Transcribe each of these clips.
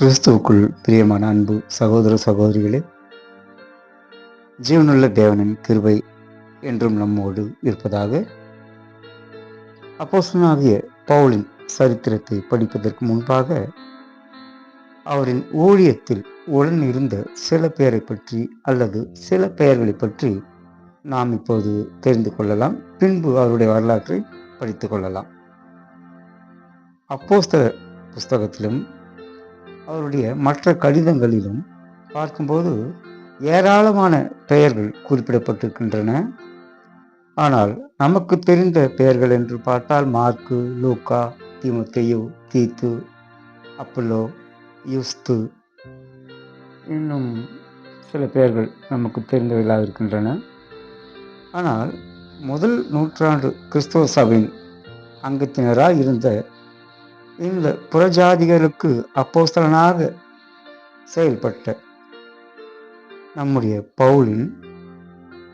கிறிஸ்துவுக்குள் பிரியமான அன்பு சகோதர சகோதரிகளே ஜீவனுள்ள தேவனின் கிருபை என்றும் நம்மோடு இருப்பதாக அப்போசனாகிய பவுலின் சரித்திரத்தை படிப்பதற்கு முன்பாக அவரின் ஊழியத்தில் உடன் இருந்த சில பேரை பற்றி அல்லது சில பெயர்களை பற்றி நாம் இப்போது தெரிந்து கொள்ளலாம். பின்பு அவருடைய வரலாற்றை படித்துக் கொள்ளலாம். அப்போஸ்தல புஸ்தகத்திலும் அவருடைய மற்ற கடிதங்களிலும் பார்க்கும்போது ஏராளமான பெயர்கள் குறிப்பிடப்பட்டிருக்கின்றன. ஆனால் நமக்கு தெரிந்த பெயர்கள் என்று பார்த்தால் மார்க்கு லூக்கா திமுத்தையு தீத்து அப்பல்லோ யுஸ்து இன்னும் சில பெயர்கள் நமக்கு தெரிந்தவர்களாக இருக்கின்றன. ஆனால் முதல் நூற்றாண்டு கிறிஸ்தவ சபையின் அங்கத்தினராக இருந்த இந்த புறஜாதிகளுக்கு அப்போஸ்தலனாக செயல்பட்ட நம்முடைய பவுலின்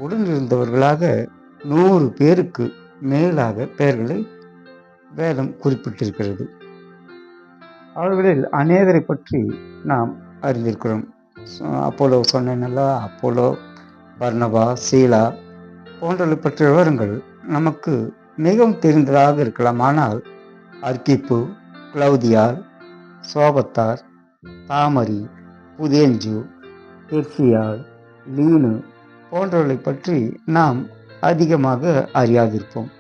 உடனிருந்தவர்களாக நூறு பேருக்கு மேலாக பெயர்களை வேதம் குறிப்பிட்டிருக்கிறது. அவர்களில் அநேகரை பற்றி நாம் அறிந்திருக்கிறோம். அப்போலோ சொன்னேனல்ல அப்போலோ பர்ணபா சீலா போன்றவை பற்றிய விவரங்கள் நமக்கு மிகவும் தெரிந்ததாக இருக்கலாம். ஆனால் அர்க்கிப்பு கிளவுதியார் சோபத்தார் தாமரி புதேஞ்சு பெர்சியால் லீனு போன்றவர்களை பற்றி நாம் அதிகமாக அறியாதிருப்போம்.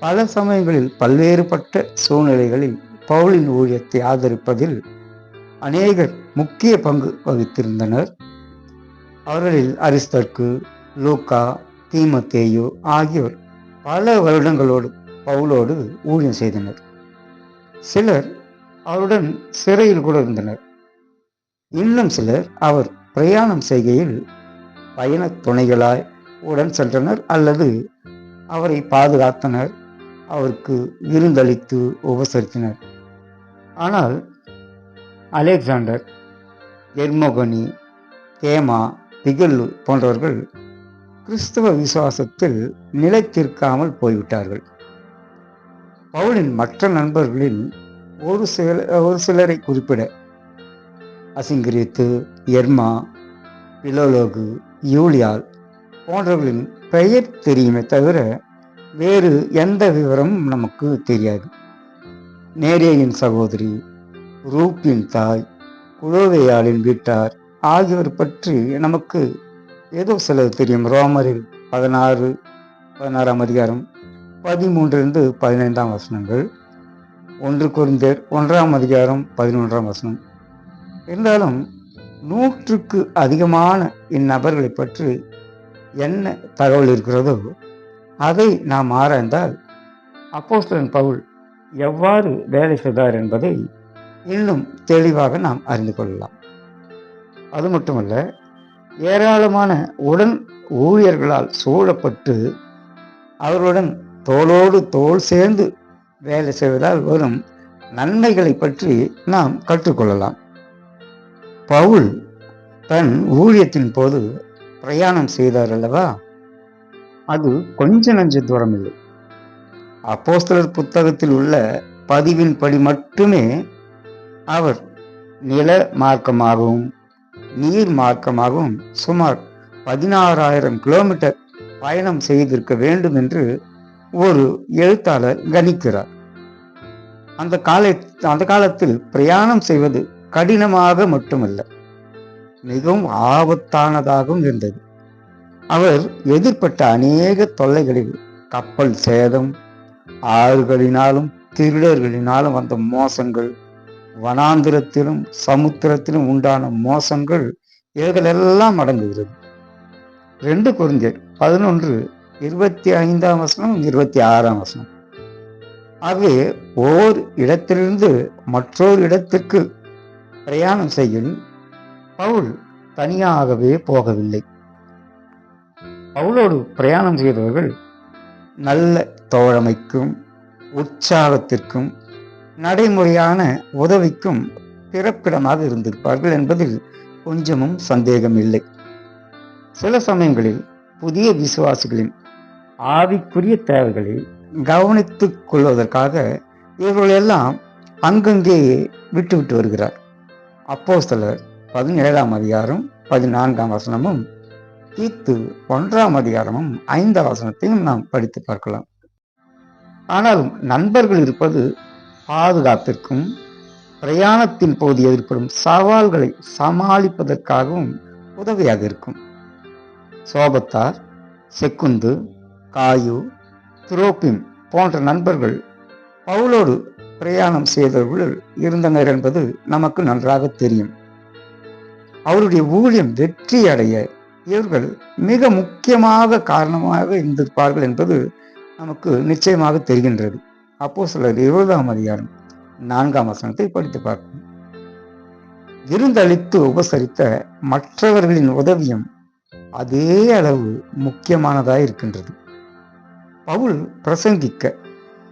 பல சமயங்களில் பல்வேறுபட்ட சூழ்நிலைகளில் பவுலின் ஊழியத்தை ஆதரிப்பதில் அநேகர் முக்கிய பங்கு வகித்திருந்தனர். அவர்களில் அரிஸ்தர்க்கு லூக்கா தீமத்தேயு ஆகியோர் பல வருடங்களோடு பவுலோடு ஊழியம் செய்தனர். சிலர் அவருடன் சிறையில் கூட இருந்தனர். இன்னும் சிலர் அவர் பிரயாணம் செய்கையில் பயண துணைகளாய் உடன் சென்றனர் அல்லது அவரை பாதுகாத்தனர் அவருக்கு விருந்தளித்து உபசரித்தனர். ஆனால் அலெக்சாண்டர் எர்மோகனி தேமா பிகல்லு போன்றவர்கள் கிறிஸ்தவ விசுவாசத்தில் நிலைத்திருக்காமல் போய்விட்டார்கள். பவுலின் மற்ற நண்பர்களில் ஒரு சில ஒரு சிலரை குறிப்பிட. அசிங்கிரித்து எர்மா பிலோலோகு யூலியால் போன்றவர்களின் பெயர் தெரியுமே தவிர வேறு எந்த விவரமும் நமக்கு தெரியாது. நேரேயின் சகோதரி ரூப்பின் தாய் குலோவையாளின் வீட்டார் ஆகியோர் பற்றி நமக்கு ஏதோ சிலது தெரியும். ரோமரில் பதினாறு பதினாறாம் அதிகாரம். பதிமூன்றிலிருந்து பதினைந்தாம் வசனங்கள். ஒன்று குறைந்தர் ஒன்றாம் அதிகாரம் பதினொன்றாம் வசனம். இருந்தாலும் நூற்றுக்கு அதிகமான இந்நபர்களை பற்றி என்ன தகவல் இருக்கிறதோ அதை நாம் ஆராய்ந்தால் அப்போஸ்தலன் பவுல் எவ்வாறு வேலை செய்தார் என்பதை இன்னும் தெளிவாக நாம் அறிந்து கொள்ளலாம். அது மட்டுமல்ல ஏராளமான உடன் ஊழியர்களால் சூழப்பட்டு அவருடன் தோளோடு தோல் சேர்ந்து வேலை செய்வதால் வரும் நன்மைகளை பற்றி நாம் கற்றுக்கொள்ளலாம். பவுல் தன் ஊழியத்தின் போது பிரயாணம் செய்தார் அல்லவா? அது கொஞ்ச நஞ்ச தூரம் இல்லை அப்போஸ்தலர் புத்தகத்தில் உள்ள பதிவின் படி மட்டுமே அவர் நில மார்க்கமாகவும் நீர் மார்க்கமாகவும் சுமார் பதினாறாயிரம் கிலோமீட்டர் பயணம் செய்திருக்க வேண்டும் என்று ஒரு எழுத்தாளர் கணிக்கிறார். அந்த கால அந்த காலத்தில் பிரயாணம் செய்வது கடினமாக மட்டுமல்ல மிகவும் ஆபத்தானதாகவும் இருந்தது. அவர் எதிர்பட்ட அநேக தொல்லைகளில் கப்பல் சேதம் ஆறுகளினாலும் திருடர்களினாலும் வந்த மோசங்கள் வனாந்திரத்திலும் சமுத்திரத்திலும் உண்டான மோசங்கள் இவைகளெல்லாம் அடங்குகிறது. ரெண்டு குறிஞ்சர் பதினொன்று இருபத்தி ஐந்தாம் வசனம் இருபத்தி ஆறாம் வசனம். அது ஓர் இடத்திலிருந்து மற்றொரு இடத்திற்கு பிரயாணம் செய்யும் பவுல் தனியாகவே போகவில்லை. பவுலோடு பிரயாணம் செய்தவர்கள் நல்ல தோழமைக்கும் உற்சாகத்திற்கும் நடைமுறையான உதவிக்கும் பிறப்பிடமாக இருந்திருப்பார்கள் என்பதில் கொஞ்சமும் சந்தேகம் இல்லை சில சமயங்களில் புதிய விசுவாசிகளின் ஆவிக்குரிய தேவைகளை கவனித்துக் கொள்வதற்காக இவர்களெல்லாம் அங்கங்கேயே விட்டுவிட்டு வருகிறார். அப்போ சிலர் பதினேழாம் அதிகாரம் பதினான்காம் வசனமும் தீத்து ஒன்றாம் அதிகாரமும் ஐந்தாம் வசனத்தையும் நாம் படித்து பார்க்கலாம். ஆனாலும் நண்பர்கள் இருப்பது பாதுகாப்பிற்கும் பிரயாணத்தின் போது ஏற்படும் சவால்களை சமாளிப்பதற்காகவும் உதவியாக இருக்கும். சோபத்தார் செக்குந்து காயு துரோப்பிம் போன்ற நண்பர்கள் பவுலோடு பிரயாணம் செய்தவர்கள் இருந்தனர் என்பது நமக்கு நன்றாக தெரியும். அவருடைய ஊழியம் வெற்றி அடைய இவர்கள் மிக முக்கியமாக காரணமாக இருந்திருப்பார்கள் என்பது நமக்கு நிச்சயமாக தெரிகின்றது. அப்போ சிலர் இருபதாம் அதிகாரம் நான்காம் வசனத்தை படித்து பார்ப்போம். விருந்தளித்து உபசரித்த மற்றவர்களின் உதவியும் அதே அளவு முக்கியமானதாக இருக்கின்றது. பவுல் பிரசங்கிக்க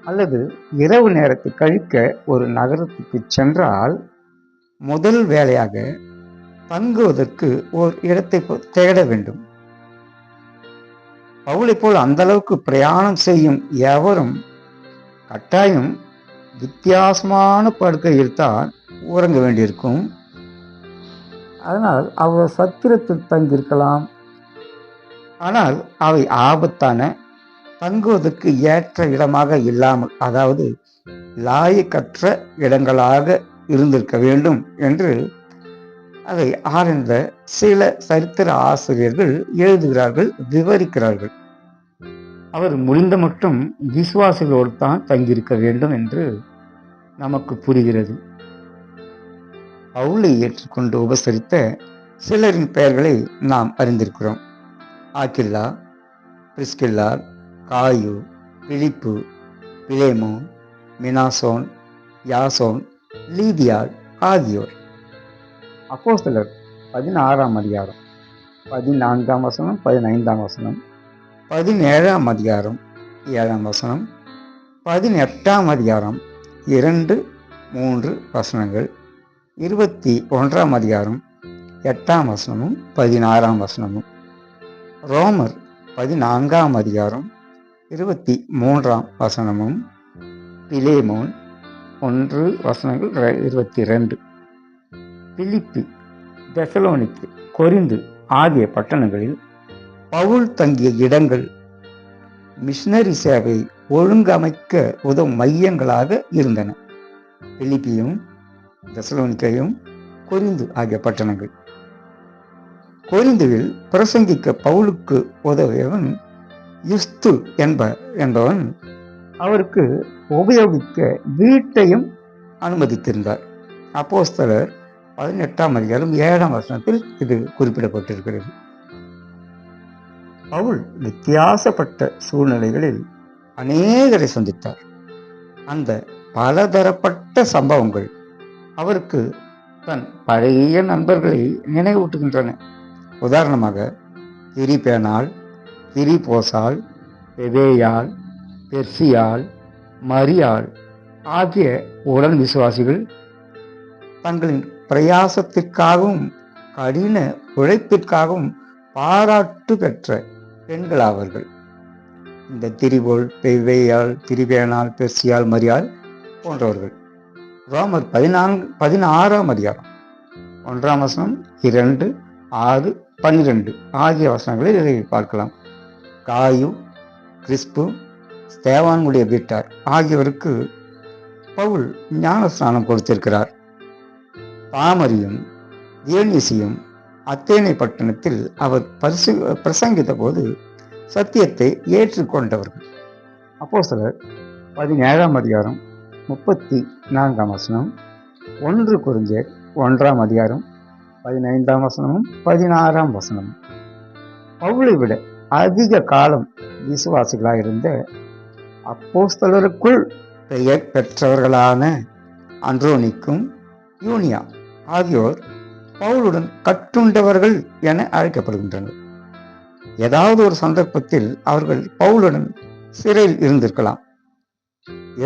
அல்லது இரவு நேரத்தை கழிக்க ஒரு நகரத்துக்கு சென்றால் முதல் வேலையாக தங்குவதற்கு ஒரு இடத்தை தேட வேண்டும். பவுளை போல் அந்த அளவுக்கு பிரயாணம் செய்யும் எவரும் கட்டாயம் வித்தியாசமான படுக்கையில் தான் உறங்க வேண்டியிருக்கும். அதனால் அவர் சத்திரத்தில் தங்கியிருக்கலாம். ஆனால் அவை ஆபத்தான தங்குவதற்கு ஏற்ற இடமாக இல்லாமல் அதாவது லாயக்கற்ற இடங்களாக இருந்திருக்க வேண்டும் என்று அதை ஆராய்ந்த சில சரித்திர ஆசிரியர்கள் எழுதுகிறார்கள் விவரிக்கிறார்கள். அவர் முடிந்த மட்டும் விசுவாசிகளோடு தான் தங்கியிருக்க வேண்டும் என்று நமக்கு புரிகிறது. பவுலை ஏற்றுக்கொண்டு உபசரித்த சிலரின் பெயர்களை நாம் அறிந்திருக்கிறோம். ஆக்கில்லா பிரிஸ்கில்லா காயு பிலிப்பு பிலேமோ மினாசோன் யாசோன் லீதியால் ஆகியோர். அப்போ சிலர் பதினாறாம் அதிகாரம். பதினான்காம் வசனம் பதினைந்தாம் வசனம். பதினேழாம் அதிகாரம் ஏழாம் வசனம். பதினெட்டாம் அதிகாரம் இரண்டு மூன்று வசனங்கள். இருபத்தி ஒன்றாம் அதிகாரம் எட்டாம் வசனமும் பதினாறாம் வசனமும். ரோமர் பதினான்காம் அதிகாரம் இருபத்தி மூன்றாம் வசனமும் பிலேமோன் ஒன்று வசனங்கள் இருபத்தி ரெண்டு பிலிப்பி தெசலோனிக்கு கொரிந்து ஆகிய பட்டணங்களில் பவுல் தங்கிய இடங்கள் மிஷினரி சேவை ஒழுங்கமைக்க உதவும் மையங்களாக இருந்தன. பிலிப்பியும் தெசலோனிக்கையும் கொரிந்து ஆகிய பட்டணங்கள். கொரிந்துவில் பிரசங்கிக்க பவுலுக்கு உதவியவன் யுஸ்து என்ப என்பவன் அவருக்கு உபயோகிக்க வீட்டையும் அனுமதித்திருந்தார். அப்போஸ்தலர் பதினெட்டாம் அதிகாரம் ஏழாம் வசனத்தில் இது குறிப்பிடப்பட்டிருக்கிறது. பவுல் வித்தியாசப்பட்ட சூழ்நிலைகளில் அநேகரை சந்தித்தார். அந்த பலதரப்பட்ட சம்பவங்கள் அவருக்கு தன் பழைய நண்பர்களை நினைவூட்டுகின்றன. உதாரணமாக திரிபேனால் திரிபோசால் பெவேயால் பெர்சியால் மரியாள் ஆகிய உடன் விசுவாசிகள் தங்களின் பிரயாசத்திற்காகவும் கடின உழைப்பிற்காகவும் பாராட்டு பெற்ற பெண்களாவார்கள் இந்த திரிபோல் பெவ்வையால் திரிவேனால் பெர்சியால் மரியாள் போன்றவர்கள். ரோமர் பதினான்கு பதினாறாம் அதிகாரம். ஒன்றாம் வசனம் இரண்டு ஆறு பன்னிரெண்டு ஆகிய வசனங்களை இதை பார்க்கலாம். காயு கிறிஸ்பு ஸ்தேவானுடைய வீட்டார் ஆகியோருக்கு பவுல் ஞானஸ்நானம் கொடுத்திருக்கிறார். தாமரியும் தியோனிசியும் அத்தேனை பட்டணத்தில் அவர் பரிசு பிரசங்கித்த போது சத்தியத்தை ஏற்றுக்கொண்டவர்கள். அப்போ சிலர் பதினேழாம் அதிகாரம் முப்பத்தி நான்காம் வசனம் ஒன்று குறிஞ்சர் ஒன்றாம் அதிகாரம் பதினைந்தாம் வசனமும் பதினாறாம் வசனமும். பவுளை விட அதிக காலம் விசுவாசிகளாக இருந்த அப்போஸ்தலருக்குள் பெயர் பெற்றவர்களான அன்ரோனிக்கும் யூனியா ஆகியோர் பவுலுடன் கட்டுண்டவர்கள் என அழைக்கப்படுகின்றனர். ஏதாவது ஒரு சந்தர்ப்பத்தில் அவர்கள் பவுலுடன் சிறையில் இருந்திருக்கலாம்.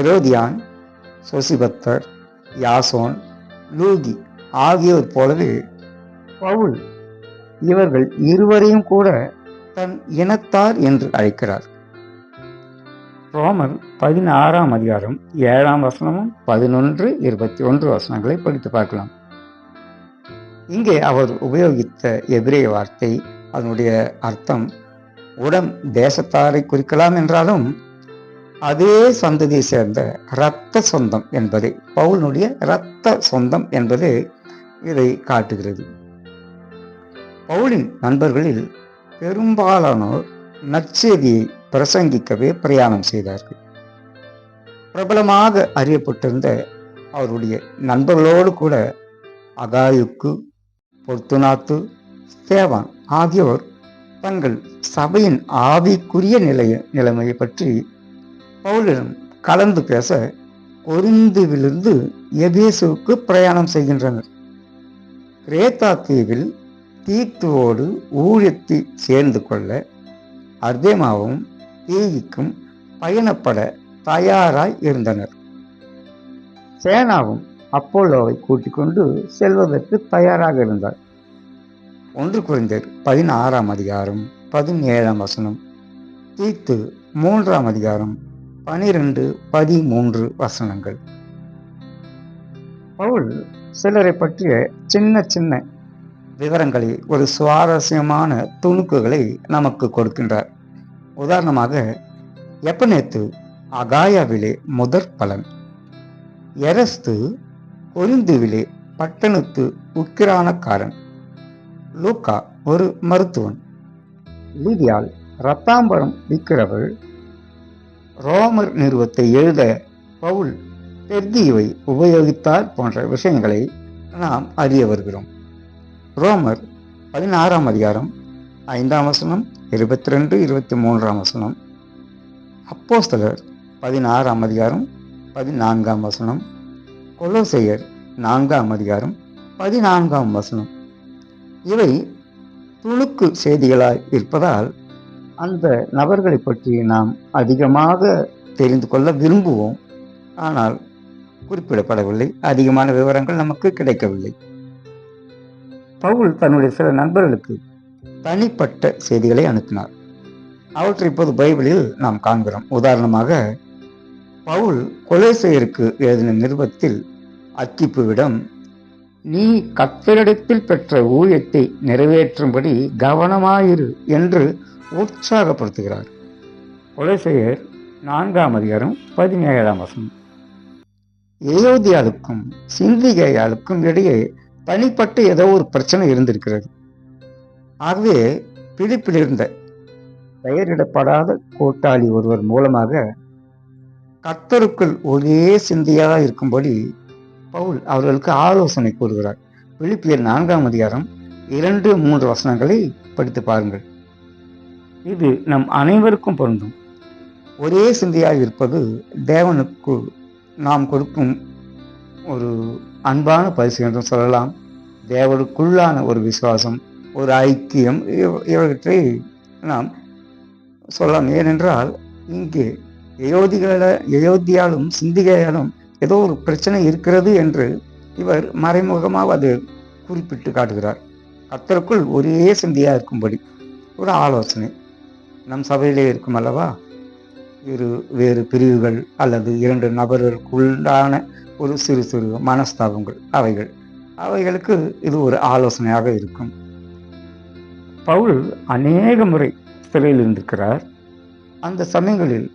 எரோதியான் சொசிபத்தர் யாசோன் லூகி ஆகியோர் போலவே பவுல் இவர்கள் இருவரையும் கூட தன் இனத்தார் என்று அழைக்கிறார். ரோமர் பதினாறாம் அதிகாரம் ஏழாம் வசனமும் பதினொன்று இருபத்தி ஒன்று வசனங்களை படித்து பார்க்கலாம். இங்கே அவர் உபயோகித்த எபிரேய வார்த்தை அதனுடைய அர்த்தம் உடம் தேசத்தாரை குறிக்கலாம் என்றாலும் அதே சந்ததியை சேர்ந்த இரத்த சொந்தம் என்பதை பவுலினுடைய இரத்த சொந்தம் என்பது இதை காட்டுகிறது. பவுலின் நண்பர்களில் பெரும்பாலானோர் நற்செய்தியை பிரசங்கிக்கவே பிரயாணம் செய்தார்கள். பிரபலமாக அறியப்பட்டிருந்த அவருடைய நண்பர்களோடு கூட அகாயுக்கு பொர்த்துனாத்து ஸ்தேவான் ஆகியோர் தங்கள் சபையின் ஆவிக்குரிய நிலைய நிலைமையை பற்றி பவுலிடம் கலந்து பேச கொருந்துவிலிருந்து எபேசுவுக்கு பிரயாணம் செய்கின்றனர். கிரேத்தா தீவில் தீத்துவோடு ஊழியத்தை சேர்ந்து கொள்ள அர்தேமாவும் தீயிக்கும் பயணப்பட தயாராய் இருந்தனர். சேனாவும் அப்போலோவை கூட்டிக் கொண்டு செல்வதற்கு தயாராக இருந்தார். ஒன்று குறைந்தர் பதினாறாம் அதிகாரம் பதினேழாம் வசனம் தீத்து மூன்றாம் அதிகாரம் பனிரெண்டு பதிமூன்று வசனங்கள். பவுல் சிலரை பற்றிய சின்ன சின்ன விவரங்களை ஒரு சுவாரஸ்யமான துணுக்குகளை நமக்கு கொடுக்கின்றார். உதாரணமாக எப்பனேத்து அகாயாவிலே முதற் பலன்? எரஸ்து கொரிந்துவிலே பட்டணத்து உக்கிரானக்காரன். லூக்கா ஒரு மருத்துவன். லீதியால் ரத்தாம்பரம் விற்கிறவள். ரோமர் நிறுவத்தை எழுத பவுல் பெர்தியுவை உபயோகித்தார் போன்ற விஷயங்களை நாம் அறிய வருகிறோம். ரோமர் பதினாறாம் அதிகாரம் ஐந்தாம் வசனம் இருபத்தி ரெண்டு இருபத்தி மூன்றாம் வசனம். அப்போஸ்தலர் பதினாறாம் அதிகாரம் பதினான்காம் வசனம். கொலோசையர் நான்காம் அதிகாரம் பதினான்காம் வசனம். இவை துணுக்கு செய்திகளாய் இருப்பதால் அந்த நபர்களை பற்றி நாம் அதிகமாக தெரிந்து கொள்ள விரும்புவோம். ஆனால் குறிப்பிடப்படவில்லை. அதிகமான விவரங்கள் நமக்கு கிடைக்கவில்லை. பவுல் தன்னுடைய சில நண்பர்களுக்கு தனிப்பட்ட செய்திகளை அனுப்பினார். அவற்றை இப்போது பைபிளில் நாம் காண்கிறோம். உதாரணமாக பவுல் கொலேசையருக்கு எழுதின நிருபத்தில் அக்கிப்புவிடம் நீ கத்தரிடத்தில் பெற்ற ஊழியத்தை நிறைவேற்றும்படி கவனமாயிரு என்று உற்சாகப்படுத்துகிறார். கொலைசெயர் நான்காம் அதிகாரம் பதினேழாம் வசனம். ஏயோதியாளுக்கும் சிந்திகையாளுக்கும் இடையே தனிப்பட்ட ஏதோ ஒரு பிரச்சனை இருந்திருக்கிறது. ஆகவே பிடிப்பில் இருந்த பெயரிடப்படாத கூட்டாளி ஒருவர் மூலமாக கத்தருக்குள் ஒரே சிந்தியாக இருக்கும்படி பவுல் அவர்களுக்கு ஆலோசனை கூறுகிறார். பிலிப்பியர் நான்காம் அதிகாரம் இரண்டு மூன்று வசனங்களை படித்து பாருங்கள். இது நம் அனைவருக்கும் பொருந்தும். ஒரே சிந்தையாக இருப்பது தேவனுக்கு நாம் கொடுக்கும் ஒரு அன்பான பரிசு என்றும் சொல்லலாம். தேவருக்குள்ளான ஒரு விசுவாசம் ஒரு ஐக்கியம் இவற்றை நாம் சொல்லலாம். ஏனென்றால் இங்கே அயோத்திகள அயோத்தியாலும் சிந்திகையாலும் ஏதோ ஒரு பிரச்சனை இருக்கிறது என்று இவர் மறைமுகமாக அது குறிப்பிட்டு காட்டுகிறார். கத்தருக்குள் ஒரே சிந்தியாக இருக்கும்படி ஒரு ஆலோசனை. நம் சபையிலே இருக்கும் அல்லவா? இரு வேறு பிரிவுகள் அல்லது இரண்டு நபர்களுக்குள்ளான ஒரு சிறு சிறு மனஸ்தாபங்கள். அவைகள். அவைகளுக்கு இது ஒரு ஆலோசனையாக இருக்கும். பவுல் அநேக முறை சிறையில் இருந்திருக்கிறார். அந்த சமயங்களில்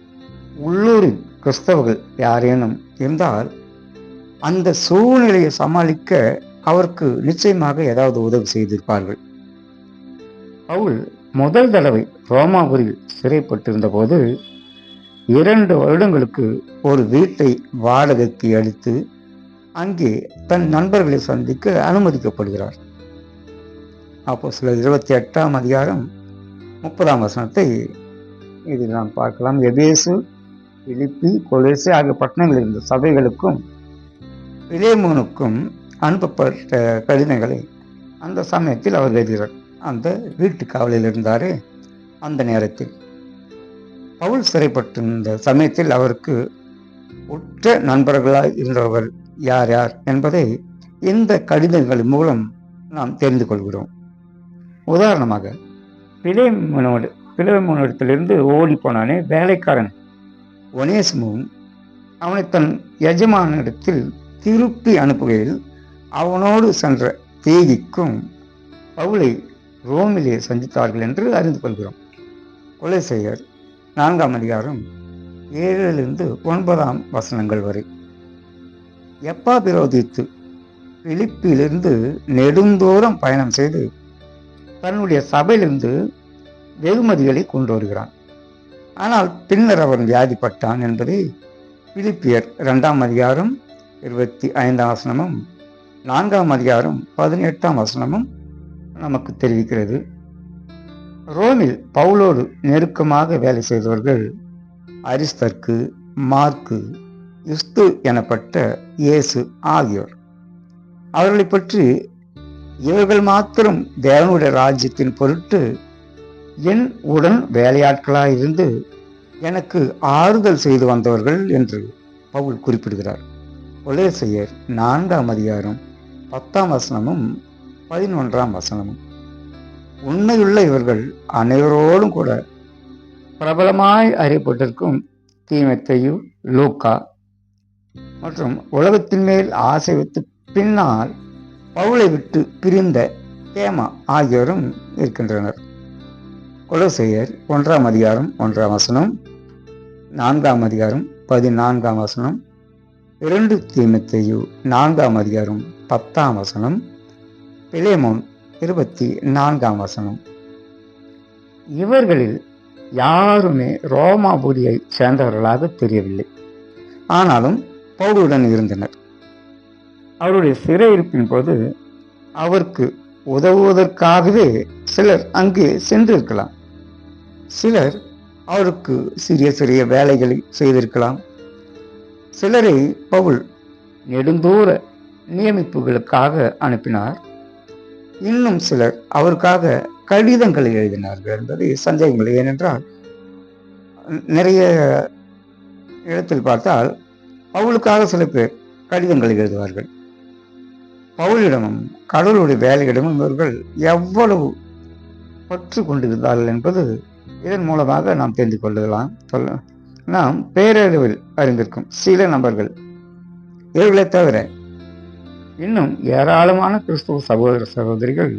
உள்ளூரில் கிறிஸ்தவர்கள் யாரேனும் இருந்தால் அந்த சூழ்நிலையை சமாளிக்க அவருக்கு நிச்சயமாக ஏதாவது உதவி செய்திருப்பார்கள். பவுல் முதல் தடவை ரோமாபுரியில் சிறைப்பட்டிருந்த போது இரண்டு வருடங்களுக்கு ஒரு வீட்டை வாடகைக்கு அளித்து அங்கே தன் நண்பர்களை சந்திக்க அனுமதிக்கப்படுகிறார். அப்போ சில இருபத்தி எட்டாம் அதிகாரம் முப்பதாம் வசனத்தை இதில் நாம் பார்க்கலாம். எபேசு இலிப்பி கொலேசு ஆகிய பட்டணங்களில் இருந்த சபைகளுக்கும் இளையமோனுக்கும் அனுப்பப்பட்ட கடிதங்களை அந்த சமயத்தில் அவர் எழுதுகிறார். அந்த வீட்டு காவலில் இருந்தாரே அந்த நேரத்தில். பவுல் சிறைப்பட்டிருந்த சமயத்தில் அவருக்கு உற்ற நண்பர்களாய் இருந்தவர்கள் யார் யார் என்பதை இந்த கடிதங்கள் மூலம் நாம் தெரிந்து கொள்கிறோம். உதாரணமாக பிலேமனோடு பிலேமோனிடத்திலிருந்து ஓடி போனானே வேலைக்காரன். ஒனேசமும் அவனை தன் எஜமானிடத்தில் திருப்பி அனுப்புகையில் அவனோடு சென்ற தேகிக்கும் பவுலை ரோமிலே சந்தித்தார்கள் என்று அறிந்து கொள்கிறோம். கொலை செய்யர் நான்காம் அதிகாரம் ஏழிலிருந்து ஒன்பதாம் வசனங்கள் வரை. எப்பா விரோதித்து பிலிப்பிலிருந்து நெடுந்தோறும் பயணம் செய்து தன்னுடைய சபையிலிருந்து வெகுமதிகளை கொண்டு வருகிறான். ஆனால் பின்னர் அவன் வியாதிப்பட்டான் என்பதை பிலிப்பியர் இரண்டாம் அதிகாரம் இருபத்தி ஐந்தாம் வசனமும் நான்காம் அதிகாரம் பதினெட்டாம் வசனமும் நமக்கு தெரிவிக்கிறது. ரோமில் பவுலோடு நெருக்கமாக வேலை செய்தவர்கள் அரிஸ்தர்க்கு மார்க்கு இஸ்து எனப்பட்ட இயேசு ஆகியோர். அவர்களை பற்றி இவர்கள் மாத்திரம் தேவனுடைய ராஜ்யத்தின் பொருட்டு என் உடன் வேலையாட்களாக இருந்து எனக்கு ஆறுதல் செய்து வந்தவர்கள் என்று பவுல் குறிப்பிடுகிறார். ஒலேசையர் நான்காம் அதிகாரம் பத்தாம் வசனமும் பதினொன்றாம் வசனமும். உண்மையுள்ள இவர்கள் அனைவரோடும் கூட பிரபலமாய் அறியப்பட்டிருக்கும் தீமத்தையு லூக்கா மற்றும் உலகத்தின் மேல் ஆசை வைத்து பின்னால் பவுலை விட்டு பிரிந்த கேமா ஆகியோரும் இருக்கின்றனர். கொலோசையர் ஒன்றாம் அதிகாரம் ஒன்றாம் வசனம் நான்காம் அதிகாரம் பதினான்காம் வசனம் இரண்டு தீமத்தையு நான்காம் அதிகாரம் பத்தாம் வசனம் பிலேமோன் இருபத்தி நான்காம் வசனம். இவர்களில் யாருமே ரோமாபுரியை சேர்ந்தவர்களாக தெரியவில்லை. ஆனாலும் பவுலுடன் இருந்தனர். அவருடைய சிறையிருப்பின் போது அவருக்கு உதவுவதற்காகவே சிலர் அங்கே சென்றிருக்கலாம். சிலர் அவருக்கு சிறிய சிறிய வேலைகளை செய்திருக்கலாம். சிலரை பவுல் நெடுந்தூர நியமிப்புகளுக்காக அனுப்பினார். இன்னும் சிலர் அவருக்காக கடிதங்களை எழுதினார்கள் என்பது சந்தேகங்கள் ஏனென்றால் நிறைய இடத்தில் பார்த்தால் பவுலுக்காக சில பேர் கடிதங்களை எழுதுவார்கள். பவுலிடமும் கடவுளுடைய வேலையிடமும் இவர்கள் எவ்வளவு பற்று கொண்டிருந்தார்கள் என்பது இதன் மூலமாக நாம் தெரிந்து கொள்ளலாம். சொல்ல நாம் பேரளவில் அறிந்திருக்கும் சில நபர்கள் இவர்களை தவிர இன்னும் ஏராளமான கிறிஸ்துவ சகோதர சகோதரிகள்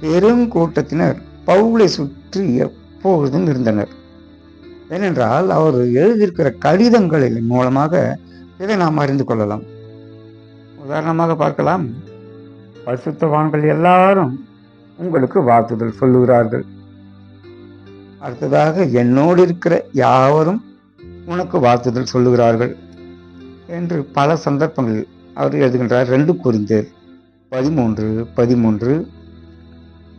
பெரும் கூட்டத்தினர் பவுலை சுற்றி எப்போதும் இருந்தனர். ஏனென்றால் அவர் எழுதியிருக்கிற கடிதங்களின் மூலமாக இதை நாம் அறிந்து கொள்ளலாம். உதாரணமாக பார்க்கலாம். பரிசுத்தவான்கள் எல்லாரும் உங்களுக்கு வாழ்த்துதல் சொல்லுகிறார்கள். அடுத்ததாக என்னோடு இருக்கிற யாவரும் உனக்கு வாழ்த்துதல் சொல்லுகிறார்கள் என்று பல சந்தர்ப்பங்களில் அவர் எழுதுகின்றார் ரெண்டு குறிந்தேர் பதிமூன்று பதிமூன்று.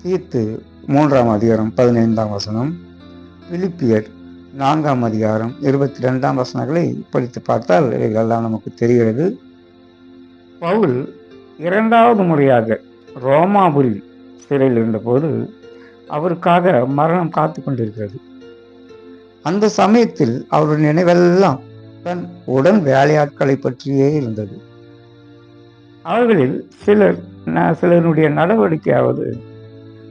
தீர்த்து மூன்றாம் அதிகாரம் பதினைந்தாம் வசனம். பிலிப்பியர் நான்காம் அதிகாரம் இருபத்தி ரெண்டாம் வசனங்களை படித்து பார்த்தால் இவைகளெல்லாம் நமக்கு தெரிகிறது. பவுல் இரண்டாவது முறையாக ரோமாபுரி சிறையில் இருந்தபோது அவருக்காக மரணம் காத்து கொண்டிருக்கிறது. அந்த சமயத்தில் அவருடைய நினைவெல்லாம் தன் உடன் வேலையாட்களை பற்றியே இருந்தது. அவர்களில் சிலர் சிலருடைய நடவடிக்கையாவது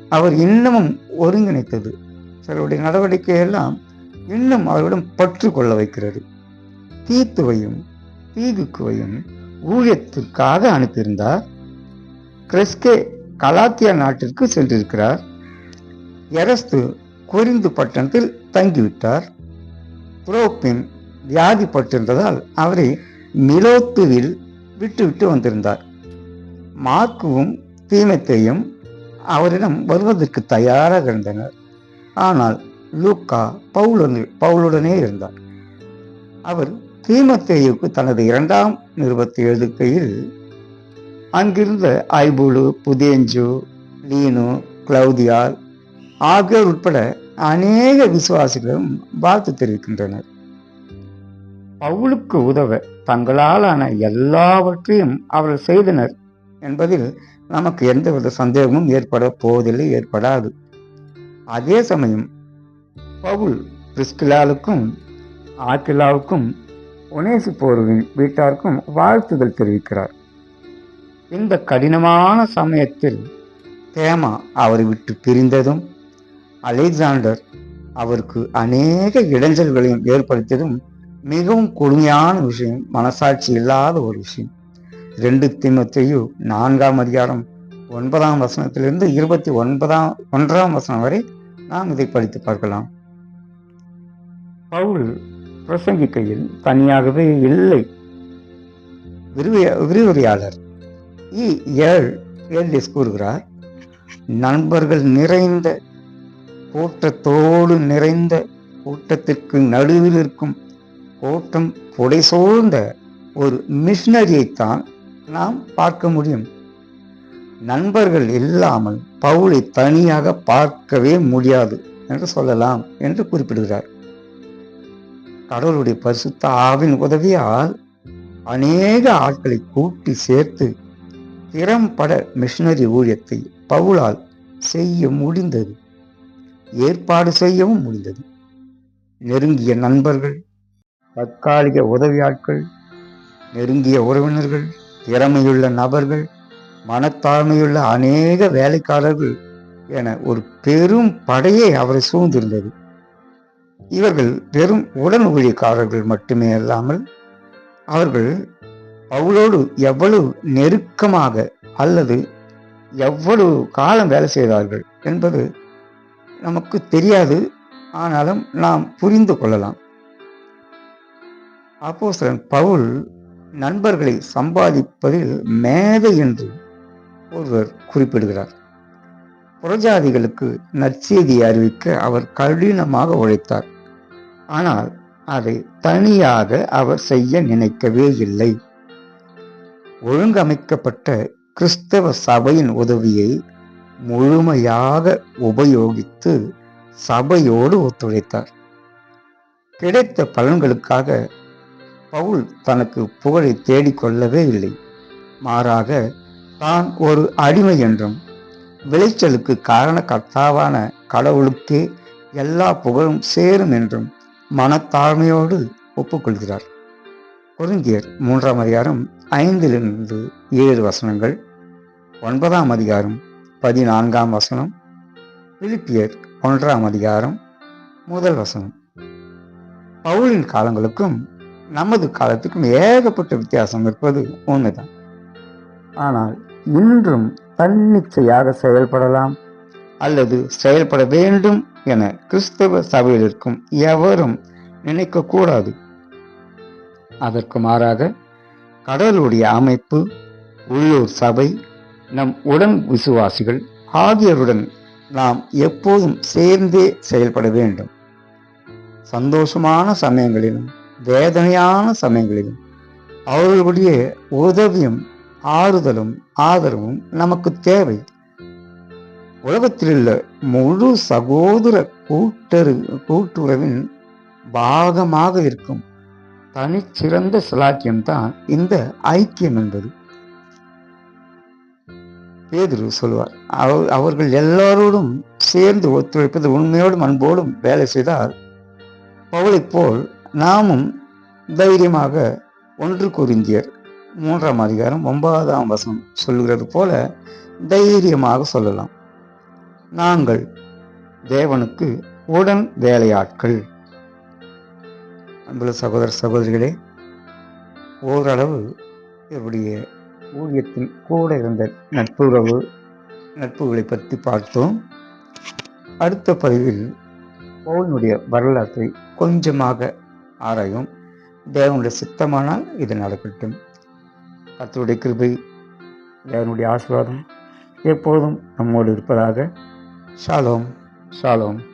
அவர் இன்னமும் ஒருங்கிணைத்தது. சிலருடைய நடவடிக்கையெல்லாம் இன்னும் அவரிடம் பற்று கொள்ள வைக்கிறது. தீத்துவையும் தீகுக்குவையும் ஊழியத்திற்காக அனுப்பியிருந்தார். கிறிஸ்கே கலாத்தியா நாட்டிற்கு சென்றிருக்கிறார். எரஸ்து குறிந்து பட்டணத்தில் தங்கிவிட்டார். புரோப்பின் வியாதிப்பட்டிருந்ததால் அவரை மிலோத்துவில் விட்டுவிட்டு வந்திருந்தார். மார்க்குவும் தீமத்தையும் அவரிடம் வருவதற்கு தயாராக இருந்தனர். ஆனால் லூக்கா பவுலுடன் பவுலுடனே இருந்தார். அவர் தீமத்தேயுக்கு தனது இரண்டாம் நிருபத்தை எழுதுகையில் அங்கிருந்த ஐபுலு புதேஞ்சு லீனு கிளவுதியால் ஆகியோர் உட்பட அநேக விசுவாசிகளும் வாழ்த்து தெரிவிக்கின்றனர். பவுலுக்கு உதவ தங்களாலான எல்லாவற்றையும் அவர்கள் செய்தனர் என்பதில் நமக்கு எந்தவித சந்தேகமும் ஏற்பட போவதில்லை ஏற்படாது. அதே சமயம் பவுல் பிரிஸ்கிலாவுக்கும் ஆக்கிலாவுக்கும் ஒனேசு போர்வின் வீட்டாருக்கும் வாழ்த்துதல் தெரிவிக்கிறார். இந்த கடினமான சமயத்தில் தேமா அவரை விட்டு பிரிந்ததும் அலெக்சாண்டர் அவருக்கு அநேக இடைஞ்சல்களையும் ஏற்படுத்தியதும் மிகவும் கொடுமையான விஷயம் மனசாட்சி இல்லாத ஒரு விஷயம். ரெண்டு தீமத்தையு நான்காம் அதிகாரம் ஒன்பதாம் வசனத்திலிருந்து இருபத்தி ஒன்பதாம் ஒன்றாம் வசனம் வரை நாம் இதை படித்து பார்க்கலாம். பவுல் பிரசங்கிக்கையில் தனியாகவே இல்லை. விரிவுரை- விரிவுரையாளர் இ. ஏழ் ஏலியஸ் கூறுகிறார் நண்பர்கள் நிறைந்த கூட்டத்தோடு நிறைந்த கூட்டத்திற்கு நடுவில் இருக்கும் ஓட்டம் புடை சூழ்ந்த ஒரு மிஷினரியைத்தான் நாம் பார்க்க முடியும். நண்பர்கள் இல்லாமல் பவுலை தனியாக பார்க்கவே முடியாது என்று சொல்லலாம் என்று குறிப்பிடுகிறார். கடவுளுடைய பரிசுத்த ஆவின் உதவியால் அநேக ஆட்களை கூட்டி சேர்த்து திறம்பட மிஷினரி ஊழியத்தை பவுலால் செய்ய முடிந்தது. ஏற்பாடு செய்யவும் முடிந்தது. நெருங்கிய நண்பர்கள் தற்காலிக உதவியாட்கள் நெருங்கிய உறவினர்கள் திறமையுள்ள நபர்கள் மனத்தாழ்மையுள்ள அநேக வேலைக்காரர்கள் என ஒரு பெரும் படையை அவரை சூழ்ந்திருந்தது. இவர்கள் வெறும் உடன் ஊழியக்காரர்கள் மட்டுமே அல்லாமல் அவர்கள் அவளோடு எவ்வளவு நெருக்கமாக அல்லது எவ்வளவு காலம் வேலை செய்தார்கள் என்பது நமக்கு தெரியாது. ஆனாலும் நாம் புரிந்து கொள்ளலாம். அப்போசன் பவுல் நண்பர்களை சம்பாதிப்பதில் மேதை என்று ஒருவர் குறிப்பிடுகிறார். புறஜாதிகளுக்கு நற்செய்தியை அறிவிக்க அவர் கடினமாக உழைத்தார். ஆனால் அதை தனியாக அவர் செய்ய நினைக்கவே இல்லை. ஒழுங்கமைக்கப்பட்ட கிறிஸ்தவ சபையின் உதவியை முழுமையாக உபயோகித்து சபையோடு ஒத்துழைத்தார். கிடைத்த பலன்களுக்காக பவுல் தனக்கு புகழை தேடிக்கொள்ளவே இல்லை. மாறாக தான் ஒரு அடிமை என்றும் விளைச்சலுக்கு காரண கர்த்தாவான கடவுளுக்கே எல்லா புகழும் சேரும் என்றும் மனத்தாழ்மையோடு ஒப்புக்கொள்கிறார். குறிஞ்சியர் மூன்றாம் அதிகாரம் ஐந்திலிருந்து ஏழு வசனங்கள் ஒன்பதாம் அதிகாரம் பதினான்காம் வசனம் பிலிப்பியர் ஒன்றாம் அதிகாரம் முதல் வசனம். பவுலின் காலங்களுக்கும் நமது காலத்துக்கும் ஏகப்பட்ட வித்தியாசம் இருப்பது உண்மைதான். ஆனால் இன்றும் தன்னிச்சையாக செயல்படலாம் அல்லது செயல்பட வேண்டும் என கிறிஸ்தவ சபையில் இருக்கும் எவரும் நினைக்கக்கூடாது. அதற்கு மாறாக கடவுளுடைய அமைப்பு உள்ளூர் சபை நம் உடன் விசுவாசிகள் ஆகியோருடன் நாம் எப்போதும் சேர்ந்தே செயல்பட வேண்டும். சந்தோஷமான சமயங்களிலும் வேதனையான சமயங்களிலும் அவர்களுடைய உதவியும் ஆறுதலும் ஆதரவும் நமக்கு தேவை. உலகத்திலுள்ள முழு சகோதர கூட்டரு கூட்டுறவின் பாகமாக இருக்கும் தனிச்சிறந்த சிலாக்கியம்தான் இந்த ஐக்கியம் என்பது. பேதுரு சொல்வார் அவர் அவர்கள் எல்லாரோடும் சேர்ந்து ஒத்துழைப்பது உண்மையோடும் அன்போடும் வேலை செய்தால் பவுளைப் போல் நாமும் தைரியமாக ஒன்று குறிந்தியர் மூன்றாம் அதிகாரம் ஒன்பதாம் வசனம் சொல்கிறது போல தைரியமாக சொல்லலாம். நாங்கள் தேவனுக்கு உடன் வேலையாட்கள். அன்புள்ள சகோதர சகோதரிகளே ஓரளவு இவருடைய ஊழியத்தின் கூட இருந்த நட்புறவு நட்புகளை பற்றி பார்த்தோம். அடுத்த பதிவில் பவுனுடைய வரலாற்றை கொஞ்சமாக ஆராயும். தேவனுடைய சித்தமானால் இது நடக்கட்டும். கத்தருடைய கிருபை தேவனுடைய ஆசீர்வாதம் எப்போதும் நம்மோடு இருப்பதாக. ஷாலோம். ஷாலோம்.